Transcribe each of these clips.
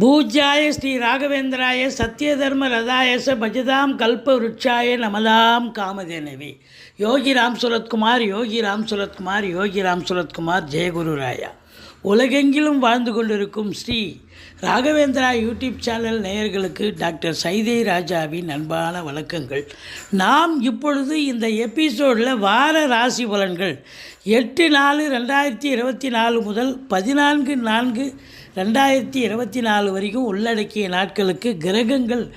பூஜ்யாய ஸ்ரீ ராகவேந்திராய சத்யதர்ம ரதாயச பஜதாம் கல்ப விருட்சாய நமதாம் காமதேனவி. யோகி ராம் சுரத்குமார் யோகி ராம் சுரத்குமார் யோகி ராம் சுரத்குமார் ஜெயகுரு ராயா. உலகெங்கிலும் வாழ்ந்து கொண்டிருக்கும் ஸ்ரீ ராகவேந்திரா யூடியூப் சேனல் நேயர்களுக்கு டாக்டர் சைதை ராஜாவின் அன்பான வணக்கங்கள். நாம் இப்பொழுது இந்த எபிசோடில் வார ராசி பலன்கள் எட்டு நாலு ரெண்டாயிரத்தி இருபத்தி நாலு முதல் பதினான்கு நான்கு ரெண்டாயிரத்தி இருபத்தி நாலு வரைக்கும் உள்ளடக்கிய நாட்களுக்கு கிரகங்கள்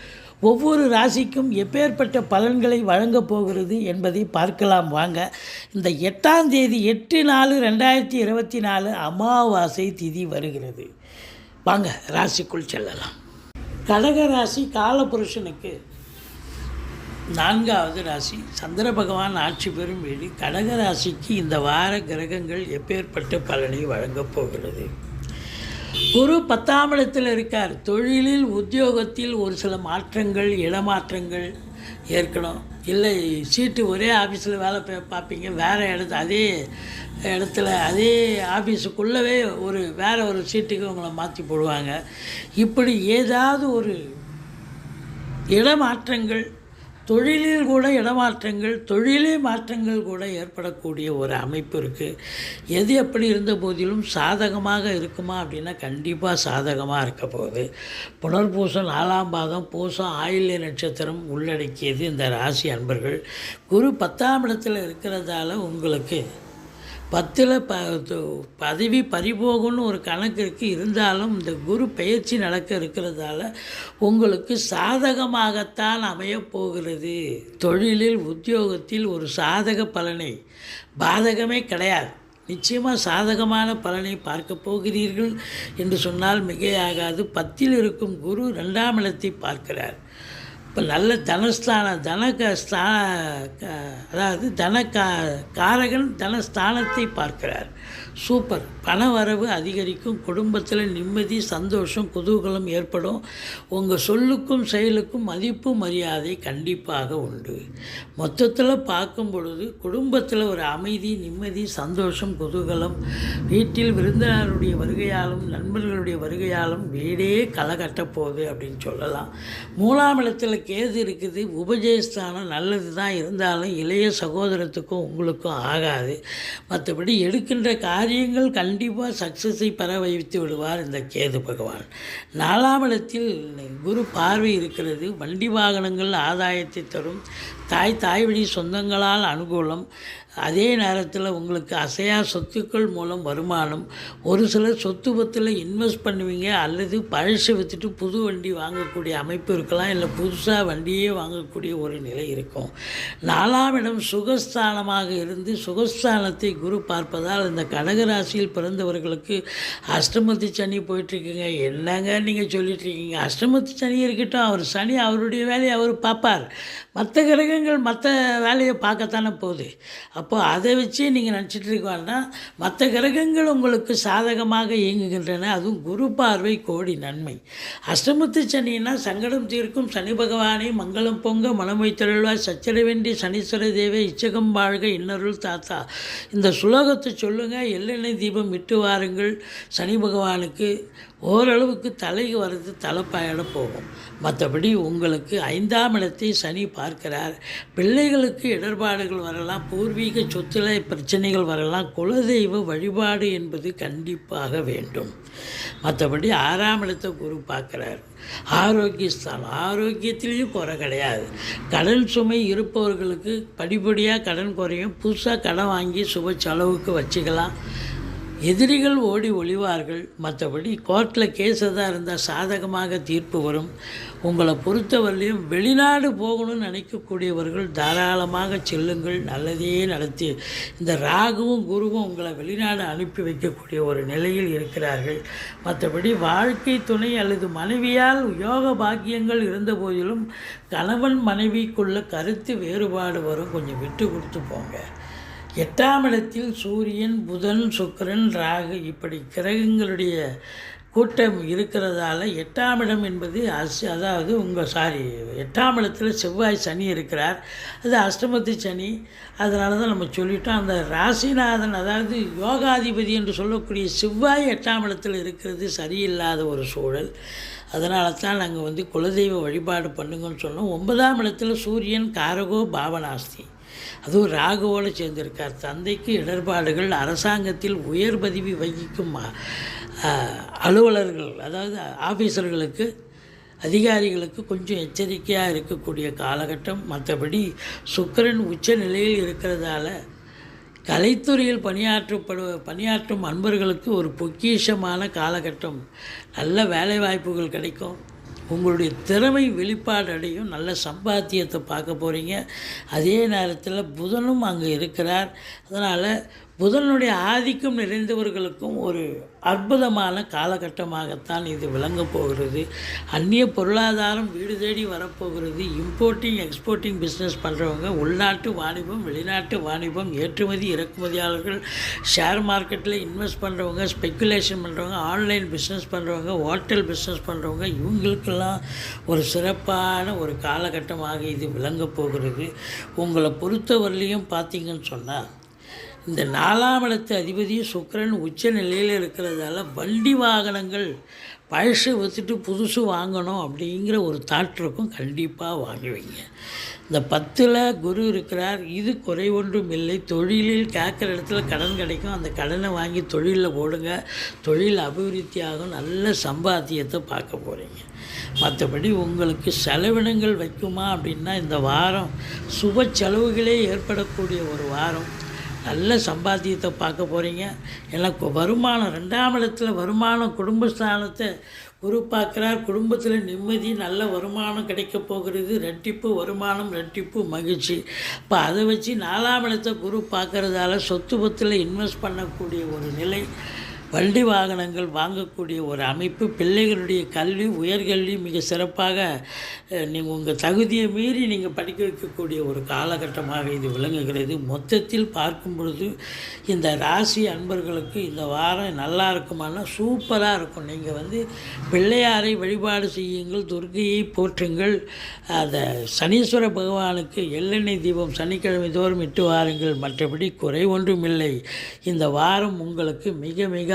ஒவ்வொரு ராசிக்கும் எப்பேற்பட்ட பலன்களை வழங்கப் போகிறது என்பதை பார்க்கலாம் வாங்க. இந்த எட்டாம் தேதி எட்டு நாலு ரெண்டாயிரத்தி இருபத்தி நாலு அமாவாசை திதி வருகிறது. வாங்க ராசிக்குள் செல்லலாம். கடக ராசி காலபுருஷனுக்கு நான்காவது ராசி. சந்திர பகவான் ஆட்சி பெறும் வீடு கடக ராசிக்கு இந்த வார கிரகங்கள் எப்பேற்பட்ட பலனை வழங்கப் போகிறது. குரு பத்தாம் இடத்தில் இருக்கார். தொழிலில் உத்தியோகத்தில் ஒரு சில மாற்றங்கள் இடமாற்றங்கள் ஏற்கணும். இல்லை சீட்டு ஒரே ஆஃபீஸில் வேலை பார்ப்பீங்க. வேறு இடத்து அதே இடத்துல அதே ஆஃபீஸுக்குள்ளவே ஒரு வேறு ஒரு சீட்டுக்கு உங்களை மாற்றி போடுவாங்க. இப்படி ஏதாவது ஒரு இடமாற்றங்கள் தொழிலில் கூட இடமாற்றங்கள் தொழிலே மாற்றங்கள் கூட ஏற்படக்கூடிய ஒரு அமைப்பு இருக்குது எது எப்படி இருந்த போதிலும் சாதகமாக இருக்குமா அப்படின்னா கண்டிப்பாக சாதகமாக இருக்க போகுது. புனர்பூசம் நாலாம் பாதம் பூசம் ஆயில்ய நட்சத்திரம் உள்ளடக்கியது இந்த ராசி அன்பர்கள். குரு பத்தாம் இடத்தில் இருக்கிறதால உங்களுக்கு பத்தில் ப பதவி பறிபோகும்னு ஒரு கணக்கு இருக்குது இருந்தாலும் இந்த குரு பயிற்சி நடக்க இருக்கிறதால உங்களுக்கு சாதகமாகத்தான் அமையப் போகிறது. தொழிலில் உத்தியோகத்தில் ஒரு சாதக பலனை. பாதகமே கிடையாது. நிச்சயமாக சாதகமான பலனை பார்க்க போகிறீர்கள் என்று சொன்னால் மிகையாகாது. பத்தில் இருக்கும் குரு ரெண்டாம் இடத்தை பார்க்கிறார். இப்போ நல்ல தனஸ்தான தனக ஸ்தான க- அதாவது தன கா காரகன் தனஸ்தானத்தை பார்க்கிறார். சூப்பர். பண வரவு அதிகரிக்கும் குடும்பத்தில் நிம்மதி சந்தோஷம் குதூகலம் ஏற்படும். உங்கள் சொல்லுக்கும் செயலுக்கும் மதிப்பு மரியாதை கண்டிப்பாக உண்டு. மொத்தத்தில் பார்க்கும் பொழுது குடும்பத்தில் ஒரு அமைதி நிம்மதி சந்தோஷம் குதூகலம் வீட்டில் விருந்தினருடைய வருகையாலும் நண்பர்களுடைய வருகையாலும் வீடே களை கட்டப்போகுது அப்படின்னு சொல்லலாம். மூணாம் இடத்துல கேது இருக்குது உபஜயஸ்தானம் நல்லது தான் இருந்தாலும் இளைய சகோதரத்துக்கும் உங்களுக்கும் ஆகாது. மற்றபடி எடுக்கின்ற காரியங்கள் கண்டிப்பாக சக்ஸஸை பெற வைத்து விடுவார் இந்த கேது பகவான். நாலாம் இடத்தில் குரு பார்வை இருக்கிறது வண்டி வாகனங்கள் ஆதாயத்தை தரும் தாய் தாய் வழி சொந்தங்களால் அனுகூலம். அதே நேரத்தில் உங்களுக்கு அசையா சொத்துக்கள் மூலம் வருமானம். ஒரு சிலர் சொத்து பத்தில் இன்வெஸ்ட் பண்ணுவீங்க அல்லது பழசு விற்றுட்டு புது வண்டி வாங்கக்கூடிய அமைப்பு இருக்கலாம் இல்லை புதுசாக வண்டியே வாங்கக்கூடிய ஒரு நிலை இருக்கும். நாலாம் இடம் சுகஸ்தானமாக இருந்து சுகஸ்தானத்தை குரு பார்ப்பதால் இந்த கடகராசியில் பிறந்தவர்களுக்கு அஷ்டமத்து சனி போயிட்டுருக்குங்க. என்னங்க நீங்கள் சொல்லிட்டுருக்கீங்க? அஷ்டமத்து சனி இருக்கட்டும் அவர் சனி அவருடைய வேலையை அவர் பார்ப்பார். மற்ற கிரக மிருகங்கள் மற்ற வேலையை பார்க்கத்தானே போகுது. அப்போ அதை வச்சு நீங்கள் நினச்சிட்டு இருக்க மற்ற கிரகங்கள் உங்களுக்கு சாதகமாக இயங்குகின்றன. அதுவும் குரு பார்வை கோடி நன்மை. அஷ்டமத்து சனின்னா சங்கடம் தீர்க்கும். சனி பகவானே மங்களம் பொங்க மனம் வைத்தருள்வாய். சச்சரவேண்டி சனீஸ்வர தேவே இச்சகம் வாழ்க இன்னருள் தாத்தா. இந்த சுலோகத்தை சொல்லுங்கள் எள்ளெண்ணெய் தீபம் விட்டு வாருங்கள். சனி பகவானுக்கு ஓரளவுக்கு தலைக்கு வர்றது தலைப்பாயிட போகும். மற்றபடி உங்களுக்கு ஐந்தாம் இடத்தை சனி பார்க்கிறார். பிள்ளைகளுக்கு இடர்பாடுகள் வரலாம் பூர்வீக சொத்துல பிரச்சனைகள் வரலாம் குலதெய்வ வழிபாடு என்பது கண்டிப்பாக வேண்டும். மற்றபடி ஆறாம் இடத்தை குரு பார்க்குறார். ஆரோக்கிய ஸ்தானம் ஆரோக்கியத்திலையும் குறை கிடையாது. கடன் சுமை இருப்பவர்களுக்கு படிப்படியாக கடன் குறையும். புதுசாக கடன் வாங்கி சுப செலவுக்கு வச்சுக்கலாம். எதிரிகள் ஓடி ஒளிவார்கள். மற்றபடி கோர்ட்டில் கேஸ் எதாக இருந்தால் சாதகமாக தீர்ப்பு வரும். உங்களை பொறுத்தவரையிலையும் வெளிநாடு போகணும்னு நினைக்கக்கூடியவர்கள் தாராளமாக செல்லுங்கள். நல்லதே நடத்தி இந்த ராகுவும் குருவும் உங்களை வெளிநாடு அனுப்பி வைக்கக்கூடிய ஒரு நிலையில் இருக்கிறார்கள். மற்றபடி வாழ்க்கை துணை அல்லது மனைவியால் யோக பாக்கியங்கள் இருந்த போதிலும் கணவன் மனைவிக்குள்ள கருத்து வேறுபாடு வரும். கொஞ்சம் விட்டு கொடுத்து போங்க. எட்டாம் இடத்தில் சூரியன் புதன் சுக்கிரன் ராகு இப்படி கிரகங்களுடைய கூட்டம் இருக்கிறதால எட்டாம் இடம் என்பது அஸ் அதாவது உங்கள் சாரி எட்டாம் இடத்துல செவ்வாய் சனி இருக்கிறார். அது அஷ்டமத்து சனி. அதனால தான் நம்ம சொல்லிட்டோம் அந்த ராசிநாதன் அதாவது யோகாதிபதி என்று சொல்லக்கூடிய செவ்வாய் எட்டாம் இடத்தில் இருக்கிறது சரியில்லாத ஒரு சூழல். அதனால தான் நாங்கள் வந்து குலதெய்வ வழிபாடு பண்ணுங்கன்னு சொன்னோம். ஒன்பதாம் இடத்துல சூரியன் காரகோ பாவனாஸ்தி அதுவும் ராகுவோடு சேர்ந்திருக்கார். தந்தைக்கு இடர்பாடுகள் அரசாங்கத்தில் உயர் பதவி வகிக்கும் அலுவலர்கள் அதாவது ஆஃபீஸர்களுக்கு அதிகாரிகளுக்கு கொஞ்சம் எச்சரிக்கையாக இருக்கக்கூடிய காலகட்டம். மற்றபடி சுக்கிரன் உச்ச நிலையில் இருக்கிறதால கலைத்துறையில் பணியாற்றப்படு பணியாற்றும் அன்பர்களுக்கு ஒரு பொக்கிஷமான காலகட்டம். நல்ல வேலைவாய்ப்புகள் கிடைக்கும். உங்களுடைய திறமை வெளிப்பாடு அடையும் நல்ல சம்பாத்தியத்தை பார்க்க போகிறீங்க அதே நேரத்தில் புதனும் அங்கே இருக்கிறார். அதனால் புதனுடைய ஆதிக்கம் நிறைந்தவர்களுக்கும் ஒரு அற்புதமான காலகட்டமாகத்தான் இது விளங்கப் போகிறது. அந்நிய பொருளாதாரம் வீடு தேடி வரப்போகிறது. இம்போர்ட்டிங் எக்ஸ்போர்ட்டிங் பிஸ்னஸ் பண்ணுறவங்க உள்நாட்டு வாணிபம் வெளிநாட்டு வாணிபம் ஏற்றுமதி இறக்குமதியாளர்கள் ஷேர் மார்க்கெட்டில் இன்வெஸ்ட் பண்ணுறவங்க ஸ்பெக்குலேஷன் பண்ணுறவங்க ஆன்லைன் பிஸ்னஸ் பண்ணுறவங்க ஹோட்டல் பிஸ்னஸ் பண்ணுறவங்க இவங்களுக்கெல்லாம் ஒரு சிறப்பான ஒரு காலகட்டமாக இது விளங்கப் போகிறது. உங்களை பொறுத்தவரையிலையும் பார்த்தீங்கன்னு சொன்னால் இந்த நாலாம் இடத்து அதிபதி சுக்கரன் உச்ச நிலையில் இருக்கிறதால வண்டி வாகனங்கள் பழசு வச்சுட்டு புதுசு வாங்கணும் அப்படிங்கிற ஒரு தாட் இருக்கும். கண்டிப்பாக வாங்குவீங்க. இந்த பத்தில் குரு இருக்கிறார். இது குறை ஒன்றும் இல்லை. தொழிலில் கேட்குற இடத்துல கடன் கிடைக்கும். அந்த கடனை வாங்கி தொழிலில் போடுங்க. தொழில் அபிவிருத்தியாகும் நல்ல சம்பாத்தியத்தை பார்க்க போகிறீங்க மற்றபடி உங்களுக்கு செலவினங்கள் வைக்குமா அப்படின்னா இந்த வாரம் சுப செலவுகளே ஏற்படக்கூடிய ஒரு வாரம். நல்ல சம்பாத்தியத்தை பார்க்க போகிறீங்க எனக்கு வருமானம் ரெண்டாம் இடத்துல வருமானம் குடும்பஸ்தானத்தை குரு பார்க்குறார். குடும்பத்தில் நிம்மதி நல்ல வருமானம் கிடைக்க போகிறது. ரெட்டிப்பு வருமானம் ரெட்டிப்பு மகிழ்ச்சி. இப்போ அதை வச்சு நாலாம் இடத்தை குரு பார்க்குறதால சொத்து பத்தில் இன்வெஸ்ட் பண்ணக்கூடிய ஒரு நிலை வண்டி வாகனங்கள் வாங்கக்கூடிய ஒரு அமைப்பு பிள்ளைகளுடைய கல்வி உயர்கல்வி மிக சிறப்பாக நீங்கள் உங்கள் தகுதியை மீறி நீங்கள் படிக்க வைக்கக்கூடிய ஒரு காலகட்டமாக இது விளங்குகிறது. மொத்தத்தில் பார்க்கும் பொழுது இந்த ராசி அன்பர்களுக்கு இந்த வாரம் நல்லா இருக்குமானா சூப்பராக இருக்கும். நீங்கள் வந்து பிள்ளையாரை வழிபாடு செய்யுங்கள் துர்க்கையை போற்றுங்கள். அந்த சனீஸ்வர பகவானுக்கு எள்ளெண்ணெய் தீபம் சனிக்கிழமை தோறும் இட்டு வாருங்கள். மற்றபடி குறை ஒன்றும் இல்லை இந்த வாரம் உங்களுக்கு மிக மிக